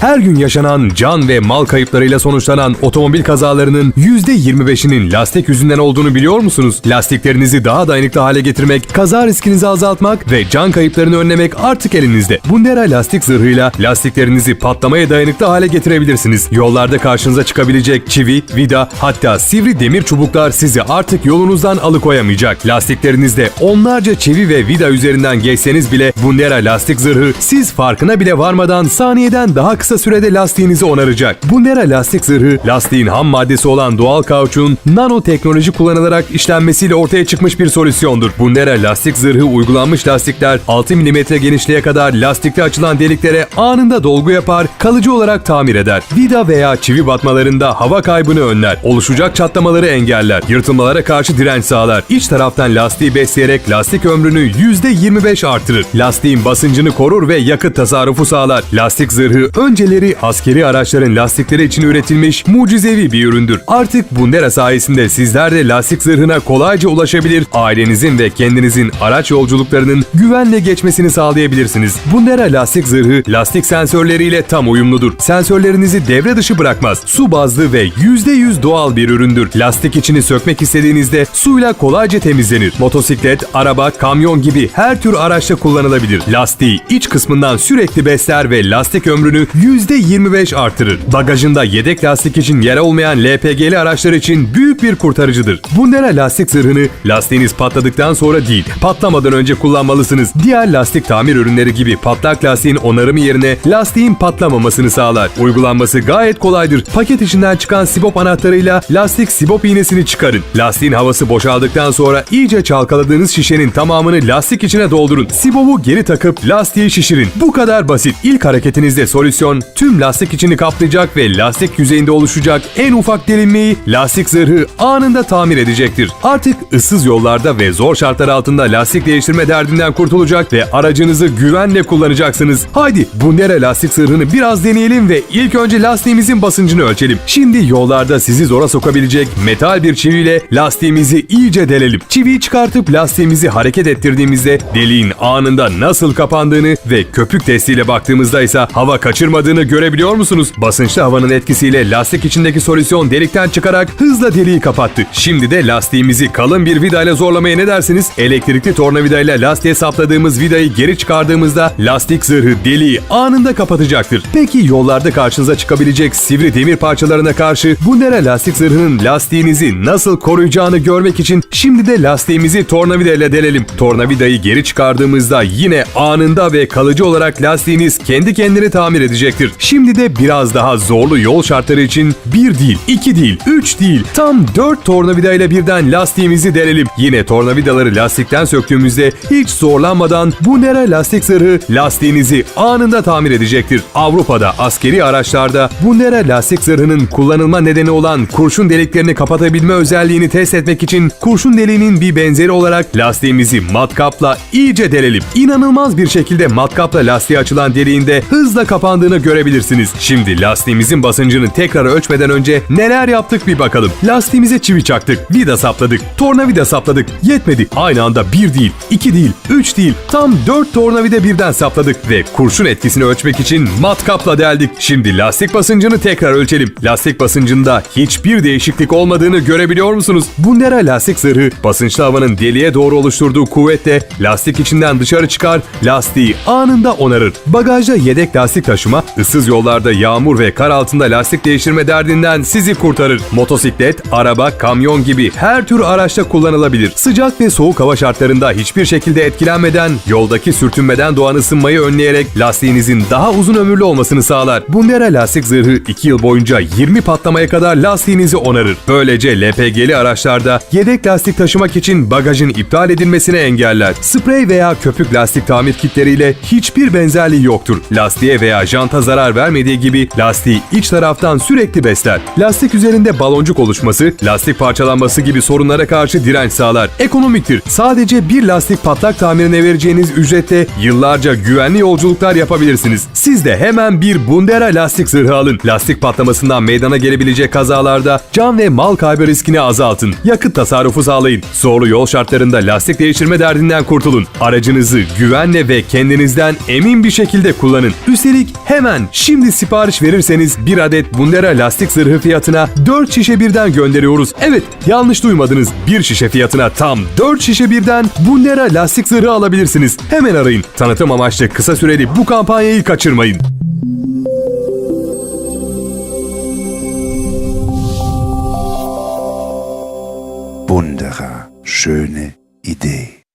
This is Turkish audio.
Her gün yaşanan can ve mal kayıplarıyla sonuçlanan otomobil kazalarının %25'inin lastik yüzünden olduğunu biliyor musunuz? Lastiklerinizi daha dayanıklı hale getirmek, kaza riskinizi azaltmak ve can kayıplarını önlemek artık elinizde. Bundera lastik zırhıyla lastiklerinizi patlamaya dayanıklı hale getirebilirsiniz. Yollarda karşınıza çıkabilecek çivi, vida hatta sivri demir çubuklar sizi artık yolunuzdan alıkoyamayacak. Lastiklerinizde onlarca çivi ve vida üzerinden geçseniz bile Bundera lastik zırhı siz farkına bile varmadan saniyeden daha kısa sürede lastiğinizi onaracak. Bundera lastik zırhı lastiğin ham maddesi olan doğal kauçuğun nanoteknoloji kullanılarak işlenmesiyle ortaya çıkmış bir solüsyondur. Bundera lastik zırhı uygulanmış lastikler 6 mm genişliğe kadar lastikte açılan deliklere anında dolgu yapar, kalıcı olarak tamir eder. Vida veya çivi batmalarında hava kaybını önler, oluşacak çatlamaları engeller, yırtılmalara karşı direnç sağlar. İç taraftan lastiği besleyerek lastik ömrünü %25 artırır. Lastiğin basıncını korur ve yakıt tasarrufu sağlar. Lastik zırhı önceleri askeri araçların lastikleri için üretilmiş mucizevi bir üründür. Artık Bundera sayesinde sizler de lastik zırhına kolayca ulaşabilir, ailenizin ve kendinizin araç yolculuklarının güvenle geçmesini sağlayabilirsiniz. Bundera lastik zırhı lastik sensörleriyle tam uyumludur. Sensörlerinizi devre dışı bırakmaz. Su bazlı ve %100 doğal bir üründür. Lastik içini sökmek istediğinizde suyla kolayca temizlenir. Motosiklet, araba, kamyon gibi her tür araçta kullanılabilir. Lastiği iç kısmından sürekli besler ve lastik ömrünü %25 artırır. Bagajında yedek lastik için yer olmayan LPG'li araçlar için büyük bir kurtarıcıdır. Bundera lastik zırhını lastiğiniz patladıktan sonra değil, patlamadan önce kullanmalısınız. Diğer lastik tamir ürünleri gibi patlak lastiğin onarımı yerine lastiğin patlamamasını sağlar. Uygulanması gayet kolaydır. Paket içinden çıkan sibop anahtarıyla lastik sibop iğnesini çıkarın. Lastiğin havası boşaldıktan sonra iyice çalkaladığınız şişenin tamamını lastik içine doldurun. Sibobu geri takıp lastiği şişirin. Bu kadar basit. İlk hareketinizde solüsyon tüm lastik içini kaplayacak ve lastik yüzeyinde oluşacak en ufak delinmeyi lastik zırhı anında tamir edecektir. Artık ıssız yollarda ve zor şartlar altında lastik değiştirme derdinden kurtulacak ve aracınızı güvenle kullanacaksınız. Haydi Bundera lastik zırhını biraz deneyelim ve ilk önce lastiğimizin basıncını ölçelim. Şimdi yollarda sizi zora sokabilecek metal bir çiviyle lastiğimizi iyice delelim. Çiviyi çıkartıp lastiğimizi hareket ettirdiğimizde deliğin anında nasıl kapandığını ve köpük testiyle baktığımızda ise hava kaçırmadığını görebiliyor musunuz? Basınçlı havanın etkisiyle lastik içindeki solüsyon delikten çıkarak hızla deliği kapattı. Şimdi de lastiğimizi kalın bir vidayla zorlamaya ne dersiniz? Elektrikli tornavidayla lastiğe sapladığımız vidayı geri çıkardığımızda lastik zırhı deliği anında kapatacaktır. Peki yollarda karşınıza çıkabilecek sivri demir parçalarına karşı Bundera lastik zırhının lastiğinizi nasıl koruyacağını görmek için şimdi de lastiğimizi tornavidayla delelim. Tornavidayı geri çıkardığımızda yine anında ve kalıcı olarak lastiğiniz kendi kendini tamir edecektir. Şimdi de biraz daha zorlu yol şartları için bir değil, iki değil, üç değil, tam dört tornavidayla birden lastiğimizi delelim. Yine tornavidaları lastikten söktüğümüzde hiç zorlanmadan Bundera lastik zırhı lastiğinizi anında tamir edecektir. Avrupa'da askeri araçlarda Bundera lastik zırhının kullanılma nedeni olan kurşun deliklerini kapatabilme özelliğini test etmek için kurşun deliğinin bir benzeri olarak lastiğimizi matkapla iyice delelim. İnanılmaz bir şekilde matkapla lastiği açılan deliğinde hızla kapandığını görebilirsiniz. Şimdi lastiğimizin basıncını tekrar ölçmeden önce neler yaptık bir bakalım. Lastiğimize çivi çaktık, vida sapladık, tornavida sapladık. Yetmedi. Aynı anda bir değil, iki değil, üç değil, tam dört tornavida birden sapladık ve kurşun etkisini ölçmek için matkapla deldik. Şimdi lastik basıncını tekrar ölçelim. Lastik basıncında hiçbir değişiklik olmadığını görebiliyor musunuz? Bundera lastik zırhı basınçlı havanın deliğe doğru oluşturduğu kuvvetle lastik içinden dışarı çıkar, lastiği anında onarır. Bagajda yedek lastik taşıma, ıssız yollarda yağmur ve kar altında lastik değiştirme derdinden sizi kurtarır. Motosiklet, araba, kamyon gibi her tür araçta kullanılabilir. Sıcak ve soğuk hava şartlarında hiçbir şekilde etkilenmeden, yoldaki sürtünmeden doğan ısınmayı önleyerek lastiğinizin daha uzun ömürlü olmasını sağlar. Bundera lastik zırhı 2 yıl boyunca 20 patlamaya kadar lastiğinizi onarır. Böylece LPG'li araçlarda yedek lastik taşımak için bagajın iptal edilmesini engeller. Sprey veya köpük lastik tamir kitleriyle hiçbir benzerliği yoktur. Lastiğe veya janta zarar vermediği gibi lastiği iç taraftan sürekli besler. Lastik üzerinde baloncuk oluşması, lastik parçalanması gibi sorunlara karşı direnç sağlar. Ekonomiktir. Sadece bir lastik patlak tamirine vereceğiniz ücrette yıllarca güvenli yolculuklar yapabilirsiniz. Siz de hemen bir Bundera lastik zırhı alın. Lastik patlamasından meydana gelebilecek kazalarda can ve mal kaybı riskini azaltın. Yakıt tasarrufu sağlayın. Zorlu yol şartlarında lastik değiştirme derdinden kurtulun. Aracınızı güvenle ve kendinizden emin bir şekilde kullanın. Üstelik hemen Hemen şimdi sipariş verirseniz bir adet Bundera lastik zırhı fiyatına 4 şişe birden gönderiyoruz. Evet yanlış duymadınız. Bir şişe fiyatına tam 4 şişe birden Bundera lastik zırhı alabilirsiniz. Hemen arayın. Tanıtım amaçlı kısa süreli bu kampanyayı kaçırmayın. Bunderer, schöne Idee.